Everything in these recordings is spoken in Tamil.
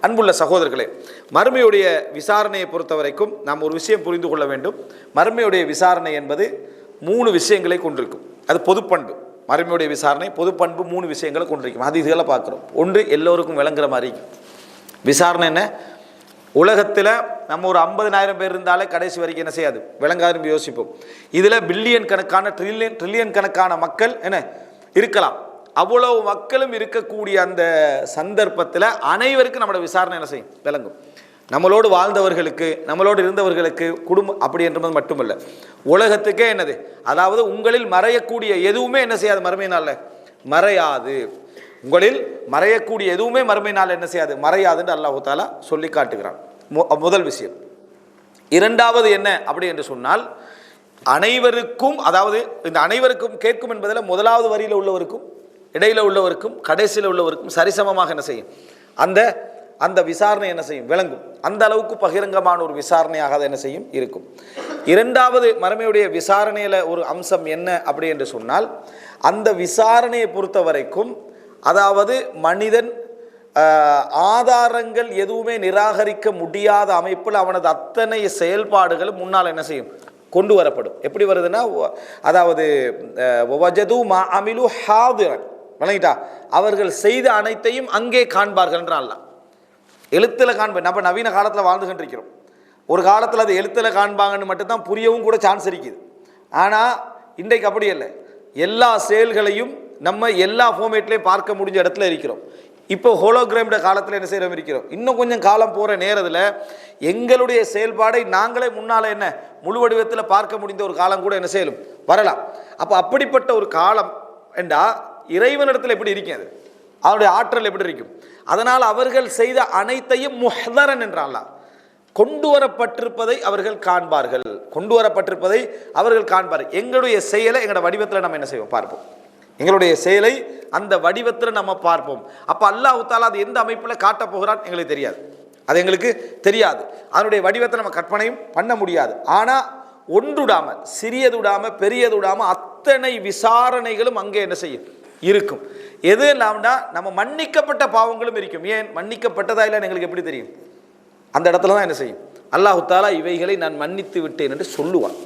அன்புள்ள சகோதரர்களே மறுமையுடைய விசாரணையை பொறுத்த வரைக்கும் நாம் ஒரு விஷயம் புரிந்து கொள்ள வேண்டும். மறுமையுடைய விசாரணை என்பது மூணு விஷயங்களை கொண்டிருக்கும். அது பொதுப்பண்பு மறுமையுடைய விசாரணை பொதுப்பண்பு மூணு விஷயங்களை கொண்டிருக்கும். அது இதுகளை பார்க்குறோம். ஒன்று எல்லோருக்கும் விளங்குற மாதிரி. விசாரணை என்ன? உலகத்தில் நம்ம ஒரு ஐம்பதினாயிரம் பேர் இருந்தாலே கடைசி வரைக்கும் என்ன செய்யாது? விளங்காதுன்னு யோசிப்போம். இதில் பில்லியன் கணக்கான ட்ரில்லியன் ட்ரில்லியன் கணக்கான மக்கள் என்ன? இருக்கலாம். அவ்வளவு மக்களும் இருக்கக்கூடிய அந்த சந்தர்ப்பத்தில் அனைவருக்கும் நம்மளோட விசாரணை என்ன செய்யும்? விளங்கும். நம்மளோடு வாழ்ந்தவர்களுக்கு நம்மளோடு இருந்தவர்களுக்கு குடும்பம் அப்படி என்றது மட்டுமல்ல. உலகத்துக்கே என்னது? அதாவது உங்களில் மறையக்கூடிய எதுவுமே என்ன செய்யாது மறுமை நாளில்? மறையாது. உங்களில் மறையக்கூடிய எதுவுமே மறுமை நாள் என்ன செய்யாது? மறையாதுன்னு அல்லாஹு தாலா சொல்லி காட்டுகிறான். மு- முதல் விஷயம். இரண்டாவது என்ன? அப்படி என்று சொன்னால் அனைவருக்கும் அதாவது இந்த அனைவருக்கும் கேட்கும் என்பதில் முதலாவது வரியில் உள்ளவருக்கும் இடையில் உள்ளவருக்கும் கடைசியில் உள்ளவருக்கும் சரிசமமாக என்ன செய்யும்? அந்த அந்த விசாரணை என்ன செய்யும்? விளங்கும். அந்த அளவுக்கு பகிரங்கமான ஒரு விசாரணையாக அது என்ன செய்யும்? இருக்கும். இரண்டாவது மறுமையுடைய விசாரணையில் ஒரு அம்சம் என்ன அப்படி என்று சொன்னால் அந்த விசாரணையை பொறுத்த வரைக்கும் அதாவது மனிதன் ஆதாரங்கள் எதுவுமே நிராகரிக்க முடியாத அமைப்பில் அவனது அத்தனை செயல்பாடுகளும் முன்னால் என்ன செய்யும்? கொண்டு வரப்படும். எப்படி வருதுன்னா அதாவது வஜது மா அமிலு ஹாதிரன். வணங்கிட்டா. அவர்கள் செய்த அனைத்தையும் அங்கே காண்பார்கள் காண்பார்கள்ன்றான் எழுத்தில் காண்பேன். நம்ம நவீன காலத்தில் வாழ்ந்துகொண்டிருக்கிறோம் ஒரு காலத்தில் அது எழுத்தில் காண்பாங்கன்னு மட்டும்தான் புரியவும் கூட சான்ஸ் இருக்குது. ஆனால் இன்றைக்கு அப்படி இல்லை எல்லா செயல்களையும் நம்ம எல்லா ஃபோமேட்லேயும் பார்க்க முடிஞ்ச இடத்துல இருக்கிறோம். இப்போ ஹோலோகிராமிட காலத்தில் என்ன செய்கிறோம் இருக்கிறோம். இன்னும் கொஞ்சம் காலம் போகிற நேரத்தில் எங்களுடைய செயல்பாடை நாங்களே முன்னால் என்ன முழு வடிவத்தில் பார்க்க முடிந்த ஒரு காலம் கூட என்ன செய்யலும். வரலாம். அப்போ அப்படிப்பட்ட ஒரு காலம் என்றால் இறைவனிடத்தில் எப்படி இருக்கும் அது? அவருடைய ஆற்றல் எப்படி இருக்கும்? அதனால் அவர்கள் செய்த அனைத்தையும் முஹதரன் என்றான்லா கொண்டு வரப்பட்டிருப்பதை அவர்கள் காண்பார்கள். கொண்டு வரப்பட்டிருப்பதை அவர்கள் காண்பார்கள். எங்களுடைய செயலை எங்களோட வடிவத்தில் நம்ம என்ன செய்வோம்? பார்ப்போம். எங்களுடைய செயலை அந்த வடிவத்தில் நம்ம பார்ப்போம். அப்போ அல்லாஹ் தாலா அது எந்த அமைப்பில் காட்டப் போகிறான் எங்களுக்கு தெரியாது. அது எங்களுக்கு தெரியாது. அதனுடைய வடிவத்தை நம்ம கற்பனையும் பண்ண முடியாது. ஆனால் ஒன்றுடாமல் சிறியதுடாமல் பெரியதுடாமல் அத்தனை விசாரணைகளும் அங்கே என்ன செய்யும்? இருக்கும். எது இல்லாமடா நம்ம மன்னிக்கப்பட்ட பாவங்களும் இருக்கும். ஏன்? மன்னிக்கப்பட்டதா இல்லைன்னு எங்களுக்கு எப்படி தெரியும்? அந்த இடத்துல தான் என்ன செய்யும்? அல்லாஹு தாலா இவைகளை நான் மன்னித்து விட்டேன் என்று சொல்லுவான்.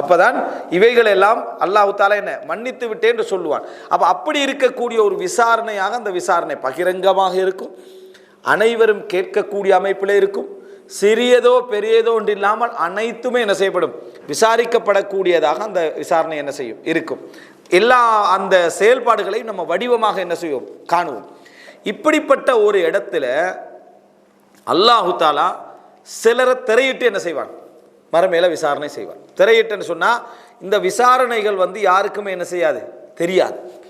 அப்போதான் இவைகள் எல்லாம் அல்லாஹு தாலா என்ன? மன்னித்து விட்டேன் என்று சொல்லுவான். அப்போ அப்படி இருக்கக்கூடிய ஒரு விசாரணையாக அந்த விசாரணை பகிரங்கமாக இருக்கும். அனைவரும் கேட்கக்கூடிய அமைப்பில் இருக்கும். சிறியதோ பெரியதோ ஒன்று இல்லாமல் அனைத்துமே என்ன செய்யப்படும்? விசாரிக்கப்படக்கூடியதாக அந்த விசாரணை என்ன செய்யும்? இருக்கும். எல்லா அந்த செயல்பாடுகளையும் நம்ம வடிவமாக என்ன செய்வோம்? காணுவோம். இப்படிப்பட்ட ஒரு இடத்துல அல்லாஹு தாலா சிலரை திரையிட்டு என்ன செய்வான்? மரமேல விசாரணை செய்வான். திரையிட்டுன்னு சொன்னால் இந்த விசாரணைகள் வந்து யாருக்குமே என்ன செய்யாது? தெரியாது.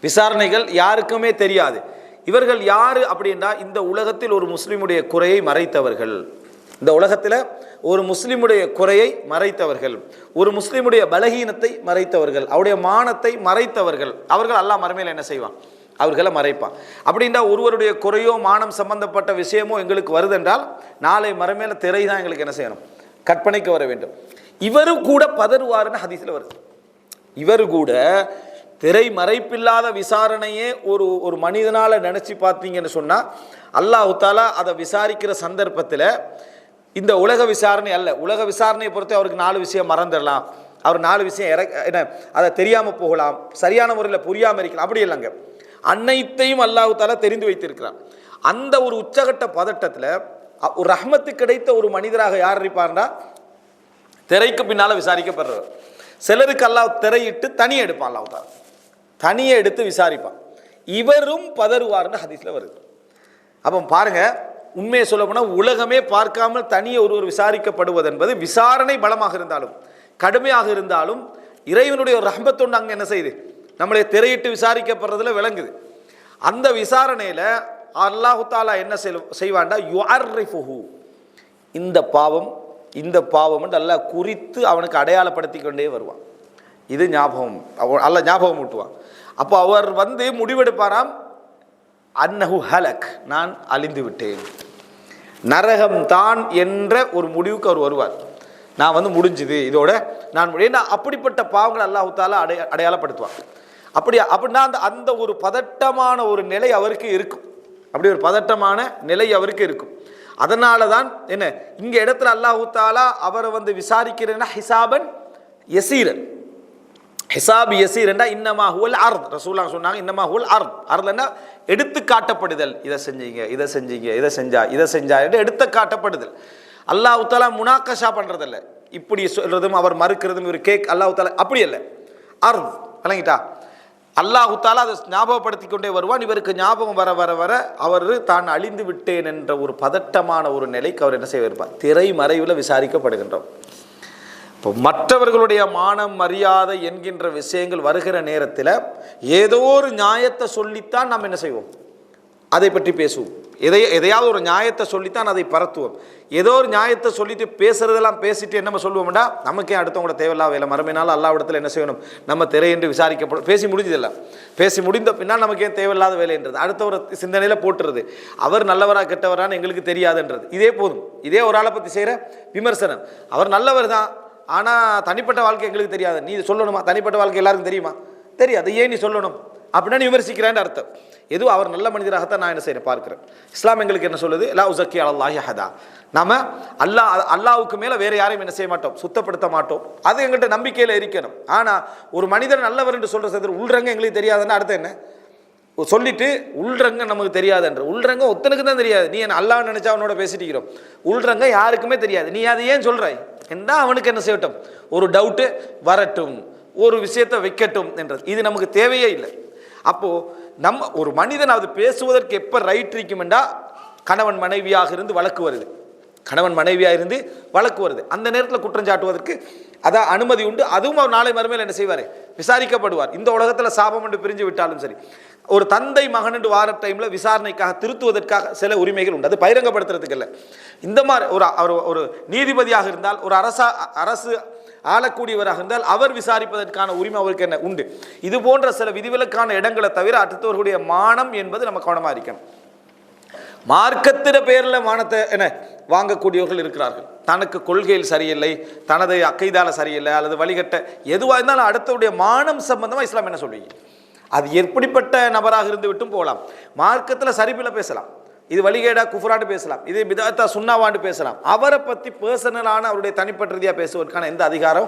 விசாரணைகள் யாருக்குமே தெரியாது. இவர்கள் யார் அப்படின்னா இந்த உலகத்தில் ஒரு முஸ்லீமுடைய குறையை மறைத்தவர்கள். இந்த உலகத்தில் ஒரு முஸ்லிமுடைய குறையை மறைத்தவர்கள் ஒரு முஸ்லிமுடைய பலகீனத்தை மறைத்தவர்கள் அவருடைய மானத்தை மறைத்தவர்கள் அவர்கள் அல்லாஹ் மறுமையில் என்ன செய்வான்? அவர்களை மறைப்பான். அப்படின்னா ஒருவருடைய குறையோ மானம் சம்பந்தப்பட்ட விஷயமோ எங்களுக்கு வருதென்றால் நாளை மறுமையில் திரை தான் எங்களுக்கு என்ன செய்யணும்? கற்பனைக்கு வர வேண்டும். இவரும் கூட பதறுவாருன்னு ஹதீஸில் வருது. இவர் கூட திரை மறைப்பில்லாத விசாரணையே ஒரு ஒரு மனிதனால் நினச்சி பார்த்தீங்கன்னு சொன்னால் அல்லாஹு தாலா அதை விசாரிக்கிற சந்தர்ப்பத்தில் இந்த உலக விசாரணை அல்ல. உலக விசாரணையை பொறுத்து அவருக்கு நாலு விஷயம் மறந்துடலாம். அவர் நாலு விஷயம் இற என்ன அதை தெரியாமல் போகலாம். சரியான முறையில் புரியாமல் இருக்கலாம். அப்படி இல்லைங்க. அனைத்தையும் அல்லாஹால தெரிந்து வைத்திருக்கிறான். அந்த ஒரு உச்சகட்ட பதட்டத்தில் ஒரு ரஹ்மத்து கிடைத்த ஒரு மனிதராக யார் இருப்பார்னா திரைக்கு பின்னால் விசாரிக்கப்படுறவர். சிலருக்கு அல்லாஹ் திரையிட்டு தனியை எடுப்பான் அல்லாஹால தனியை எடுத்து விசாரிப்பான். இவரும் பதறுவார்னு ஹதீஸில் வருது. அப்போ பாருங்க உண்மையை சொல்ல போனால் உலகமே பார்க்காமல் தனியே ஒருவர் விசாரிக்கப்படுவது என்பது விசாரணை பலமாக இருந்தாலும் கடுமையாக இருந்தாலும் இறைவனுடைய ஒரு ரஹ்மத்தொண்டு அங்கே என்ன செய்யுது? நம்மளை திரையிட்டு விசாரிக்கப்படுறதுல விளங்குது. அந்த விசாரணையில் அல்லாஹு தாலா என்ன செய் செய்வான்டா? யுஅர்ரிஃபுஹு. இந்த பாவம் இந்த பாவம் நல்லா குறித்து அவனுக்கு அடையாளப்படுத்தி கொண்டே வருவான். இது ஞாபகம் அவ அல்ல ஞாபகம் ஊட்டுவான். அப்போ அவர் வந்து முடிவெடுப்பாராம் அன்னஹு ஹலக் நான் அழிந்து விட்டேன் நரகம்தான் என்ற ஒரு முடிவுக்கு அவர் வருவார். நான் வந்து முடிஞ்சுது இதோட நான் ஏன்னா அப்படிப்பட்ட பாவங்களை அல்லாஹு அடைய அடையாளப்படுத்துவான். அப்படி அப்படின்னா அந்த அந்த ஒரு பதட்டமான ஒரு நிலை அவருக்கு இருக்கும். அப்படி ஒரு பதட்டமான நிலை அவருக்கு இருக்கும். அதனால தான் என்ன இங்கே இடத்துல அல்லாஹூத்தாலா அவரை வந்து விசாரிக்கிறேன்னா ஹிசாபன் எசீரன் ஹிசாப் யசீரண்டா இன்னமா ஹுவல் அர்த். ரசூலாங்க சொன்னாங்க இன்னமா ஹுவல் அர்த். அர்த்னா எடுத்து காட்டப்படுதல். இதை செஞ்சீங்க இதை செஞ்சீங்க இதை செஞ்சா இதை செஞ்சா என்று எடுத்து காட்டப்படுதல். அல்லாஹ் தாலா முனாக்கஷா பண்ணுறதில்ல இப்படி சொல்றதும் அவர் மறுக்கிறதும் ஒரு கேக் அல்லாஹ் தாலா அப்படி இல்லை அர்த். விளங்கிட்டா? அல்லாஹு தாலா அதை ஞாபகப்படுத்தி கொண்டே வருவான். இவருக்கு ஞாபகம் வர வர வர அவர் தான் அழிந்து விட்டேன் என்ற ஒரு பதட்டமான ஒரு நிலைக்கு அவர் என்ன செய்வார்? திரை மறைவில் விசாரிக்கப்படுகின்றோம். இப்போ மற்றவர்களுடைய மானம் மரியாதை என்கின்ற விஷயங்கள் வருகிற நேரத்தில் ஏதோ ஒரு நியாயத்தை சொல்லித்தான் நாம் என்ன செய்வோம்? அதை பற்றி பேசுவோம். எதை எதையாவது ஒரு நியாயத்தை சொல்லித்தான் அதை பரத்துவோம். ஏதோ ஒரு நியாயத்தை சொல்லிட்டு பேசுறதெல்லாம் பேசிட்டு என்ன சொல்லுவோம்டா? நமக்கே அடுத்தவங்களோட தேவையில்லா வேலை? மறுமையினால் அல்லாவிடத்தில் இடத்துல என்ன செய்யணும்? நம்ம திரையென்று விசாரிக்கப்படும். பேசி முடிஞ்சதில்ல. பேசி முடிந்த பின்னால் நமக்கு ஏன் தேவையில்லாத வேலைன்றது அடுத்த ஒரு சிந்தனையில் போட்டுறது. அவர் நல்லவரா கெட்டவரான்னு எங்களுக்கு தெரியாதுன்றது. இதே போதும். இதே ஒரு ஆளை பற்றி செய்கிற விமர்சனம். அவர் நல்லவர் தான். ஆனால் தனிப்பட்ட வாழ்க்கை எங்களுக்கு தெரியாது. நீ சொல்லணுமா? தனிப்பட்ட வாழ்க்கை எல்லாருக்கும் தெரியுமா? தெரியாது. ஏன் நீ சொல்லணும்? அப்படின்னா நீ விமர்சிக்கிறேன்னு அர்த்தம். எதுவும் அவர் நல்ல மனிதராகத்தான் நான் என்ன செய்யறேன் பார்க்கிறேன். இஸ்லாம் எங்களுக்கு என்ன சொல்லுது? லா உசக்கி அல்லாஹி ஹதா நம்ம அல்லாஹ் அல்லாவுக்கு மேலே வேறு யாரையும் என்ன செய்ய மாட்டோம்? சுத்தப்படுத்த மாட்டோம். அது எங்கள்கிட்ட நம்பிக்கையில் இருக்கணும். ஆனால் ஒரு மனிதர் நல்லவர் என்று சொல்கிற சதர் உள்ரங்க எங்களுக்கு தெரியாதுன்னு அர்த்தம் என்ன? சொல்லிட்டு உள்ரங்க நமக்கு தெரியாதுன்ற. உள்ரங்க ஒத்தனுக்கு தான் தெரியாது. நீ என்ன அல்லாஹ் நினச்சா அவனோட பேசிட்டு இருக்கிறோம். உள்ரங்க யாருக்குமே தெரியாது. நீ அதை ஏன் சொல்கிறாய் என்ன அவனுக்கு என்ன செய்யட்டும்? ஒரு டவுட்டு வரட்டும். ஒரு விஷயத்தை வைக்கட்டும் என்றது இது நமக்கு தேவையே இல்லை. அப்போது நம்ம ஒரு மனிதன் அது பேசுவதற்கு எப்போ ரைட் இருக்குமெண்டா கணவன் மனைவியாக இருந்து வழக்கு வருது. கணவன் மனைவியாக இருந்து வழக்கு வருது. அந்த நேரத்தில் குற்றம் சாட்டுவதற்கு அதான் அனுமதி உண்டு. அதுவும் அவர் நாளை மறுமையில் என்ன செய்வார்? விசாரிக்கப்படுவார். இந்த உலகத்தில் சாபம் என்று பிரிஞ்சு விட்டாலும் சரி. ஒரு தந்தை மகன் என்று வார டைமில் விசாரணைக்காக திருத்துவதற்காக சில உரிமைகள் உண்டு. அது பகிரங்கப்படுத்துறதுக்கு இல்லை. இந்த மாதிரி ஒரு அவர் ஒரு நீதிபதியாக இருந்தால் ஒரு அரசா அரசு ஆளக்கூடியவராக இருந்தால் அவர் விசாரிப்பதற்கான உரிமை அவருக்கு என்ன? உண்டு. இது போன்ற சில விதிவிலக்கான இடங்களை தவிர அடுத்தவர்களுடைய மானம் என்பது நம்ம கவனமாக இருக்கணும். மார்க்கத்திட பேரில் மானத்தை என்ன வாங்கக்கூடியவர்கள் இருக்கிறார்கள். தனக்கு கொள்கையில் சரியில்லை தனது அக்கைதால சரியில்லை அல்லது வழிகட்ட எதுவாக இருந்தாலும் அடுத்தவுடைய மானம் சம்பந்தமாக இஸ்லாம் என்ன சொல்வீங்க அது எப்படிப்பட்ட நபராக இருந்து விட்டும் போகலாம். மார்க்கத்தில் சரிப்பில் பேசலாம். இது வழிகேடா குஃபராண்டு பேசலாம். இது பிதாத்தா சுண்ணாவாண்டு பேசலாம். அவரை பற்றி பர்சனலான அவருடைய தனிப்பட்ட ரீதியாக பேசுவதற்கான எந்த அதிகாரம்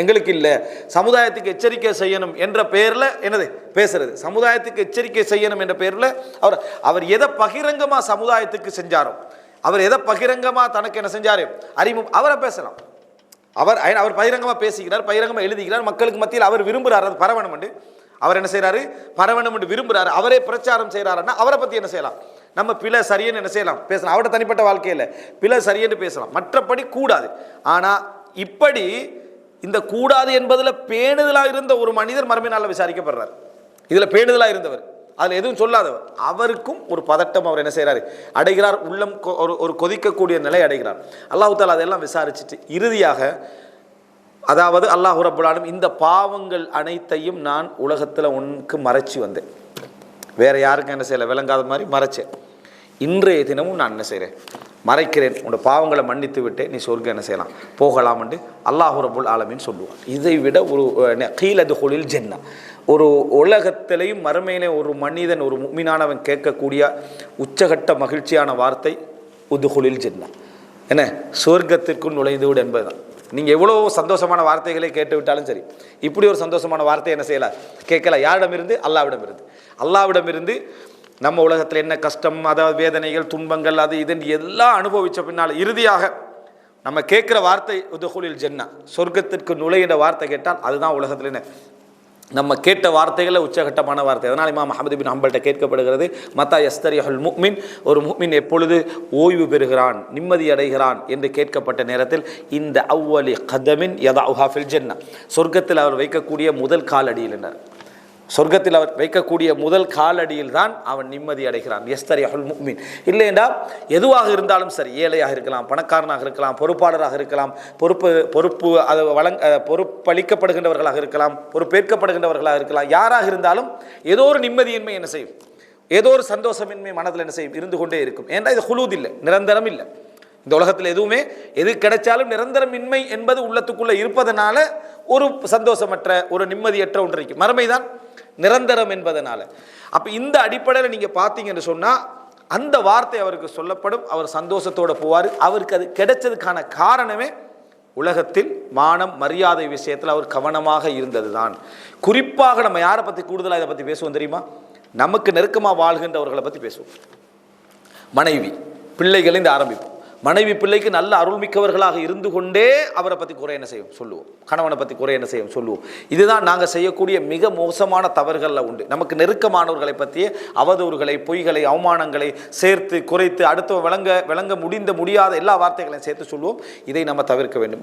எங்களுக்கு இல்லை. சமுதாயத்துக்கு எச்சரிக்கை செய்யணும் என்ற பெயரில் என்னது? பேசுறது. சமுதாயத்துக்கு எச்சரிக்கை செய்யணும் என்ற பெயரில் அவர் அவர் எதை பகிரங்கமாக சமுதாயத்துக்கு செஞ்சாரோ அவர் எதை பகிரங்கமாக தனக்கு என்ன செஞ்சாரு? அறிமுகம் அவரை பேசலாம். அவர் அவர் பகிரங்கமாக பேசுகிறார் பகிரங்கமாக எழுதுகிறார் மக்களுக்கு மத்தியில் அவர் விரும்புகிறார் அது பரவணும் அவர் என்ன செய்கிறாரு பரவணும் விரும்புகிறார் விரும்புகிறாரு அவரே பிரச்சாரம் செய்கிறாருன்னா அவரை பற்றி என்ன செய்யலாம்? நம்ம பிழை சரியன்னு என்ன செய்யலாம்? பேசலாம். அவட தனிப்பட்ட வாழ்க்கையில் பிழை சரியன்னு பேசலாம். மற்றபடி கூடாது. ஆனால் இப்படி இந்த கூடாது என்பதில் பேணுதலாக இருந்த ஒரு மனிதர் மறுமையினால் விசாரிக்கப்படுறார். இதில் பேணுதலாக இருந்தவர். அதில் எதுவும் சொல்லாதவர். அவருக்கும் ஒரு பதட்டம் அவர் என்ன செய்கிறாரு அடைகிறார். உள்ளம் கொ- ஒரு ஒரு கொதிக்கக்கூடிய நிலை அடைகிறார். அல்லாஹு தாலா அதெல்லாம் விசாரிச்சுட்டு இறுதியாக அதாவது அல்லாஹ் ரபுல்லாலும் இந்த பாவங்கள் அனைத்தையும் நான் உலகத்தில் உனக்கு மறைச்சி வந்தேன். வேறு யாருக்கும் என்ன செய்யலை விளங்காத மாதிரி மறைச்சேன். இன்றைய தினமும் நான் என்ன செய்கிறேன் மறைக்கிறேன். உன்னோட பாவங்களை மன்னித்து விட்டு நீ சொர்க்கம் என்ன செய்யலாம்? போகலாம் என்று ரபுல் ஆலமின்னு சொல்லுவான். இதை விட ஒரு கீழது ஹொலில் ஜென்னா. ஒரு உலகத்திலையும் மறுமையிலே ஒரு மனிதன் ஒரு மீனானவன் கேட்கக்கூடிய உச்சகட்ட மகிழ்ச்சியான வார்த்தை உதுகுலில் ஜென்னா. என்ன? சொர்க்கத்திற்குள் நுழைந்து விடு என்பதுதான். நீங்கள் எவ்வளோ சந்தோஷமான வார்த்தைகளை கேட்டு விட்டாலும் சரி இப்படி ஒரு சந்தோஷமான வார்த்தை என்ன செய்யலாம்? கேட்கல. யாரிடமிருந்து? அல்லாவிடமிருந்து. அல்லாவிடமிருந்து நம்ம உலகத்தில் என்ன கஷ்டம் அதாவது வேதனைகள் துன்பங்கள் அது இதுன்னு எல்லாம் அனுபவித்த பின்னால் இறுதியாக நம்ம கேட்குற வார்த்தை உதகுலில் ஜென்னா. சொர்க்கத்திற்கு நுழைகிற வார்த்தை கேட்டால் அதுதான் உலகத்தில் என்ன? நம்ம கேட்ட வார்த்தைகளில் உச்சகட்டமான வார்த்தை. அதனால் இமாம் அஹமது பின் ஹம்பல்கிட்ட கேட்கப்படுகிறது மத்தா எஸ்தரிஹல் முக்மின்? ஒரு முக்மின் எப்பொழுது ஓய்வு பெறுகிறான் நிம்மதி அடைகிறான் என்று கேட்கப்பட்ட நேரத்தில் இந்த அவ்வலி கதமின் யதா உஹாஃபில் ஜென்னா. சொர்க்கத்தில் அவர் வைக்கக்கூடிய முதல் காலடியில் என்ன சொர்க்கத்தில் அவர் வைக்கக்கூடிய முதல் காலடியில் தான் அவன் நிம்மதி அடைகிறான். எஸ்தரி அஹுல் மீன் இல்லைண்டா எதுவாக இருந்தாலும் சரி ஏழையாக இருக்கலாம் பணக்காரனாக இருக்கலாம் பொறுப்பாளராக இருக்கலாம் பொறுப்பு பொறுப்பு அது வழங்க பொறுப்பளிக்கப்படுகின்றவர்களாக இருக்கலாம் பொறுப்பேற்கப்படுகின்றவர்களாக இருக்கலாம் யாராக இருந்தாலும் ஏதோ ஒரு நிம்மதியின்மை என்ன செய்யும்? ஏதோ ஒரு சந்தோஷமின்மை மனதில் என்ன செய்யும்? இருந்து கொண்டே இருக்கும். ஏன்டா இது ஹுலூத் இல்லை நிரந்தரம் இல்லை. இந்த உலகத்தில் எதுவுமே எது கிடைச்சாலும் நிரந்தரமின்மை என்பது உள்ளத்துக்குள்ளே இருப்பதனால ஒரு சந்தோஷமற்ற ஒரு நிம்மதியற்ற ஒன்று இருக்கு. மறுமைதான் நிரந்தரம் என்பதனால. அப்போ இந்த அடிப்படையில் நீங்கள் பார்த்தீங்கன்னு சொன்னால் அந்த வார்த்தை அவருக்கு சொல்லப்படும். அவர் சந்தோஷத்தோடு போவார். அவருக்கு அது கிடைச்சதுக்கான காரணமே உலகத்தில் மானம் மரியாதை விஷயத்தில் அவர் கவனமாக இருந்தது தான் குறிப்பாக நம்ம யாரை பற்றி கூடுதலாக இதை பற்றி பேசுவோம் தெரியுமா? நமக்கு நெருக்கமாக வாழ்கின்றவர்களை பற்றி பேசுவோம். மனைவி பிள்ளைகள் இந்த ஆரம்பிப்போம் மனைவி பிள்ளைக்கு நல்ல அருள்மிக்கவர்களாக இருந்து கொண்டே அவரை பற்றி குறை என்ன செய்யும்? சொல்லுவோம். கணவனை பற்றி குறை என்ன செய்யும்? சொல்லுவோம். இதுதான் நாங்கள் செய்யக்கூடிய மிக மோசமான தவறுகளில் உண்டு. நமக்கு நெருக்கமானவர்களை பற்றிய அவதூறுகளை பொய்களை அவமானங்களை சேர்த்து குறைத்து அடுத்த விளங்க விளங்க முடிந்த முடியாத எல்லா வார்த்தைகளையும் சேர்த்து சொல்லுவோம். இதை நம்ம தவிர்க்க வேண்டும்.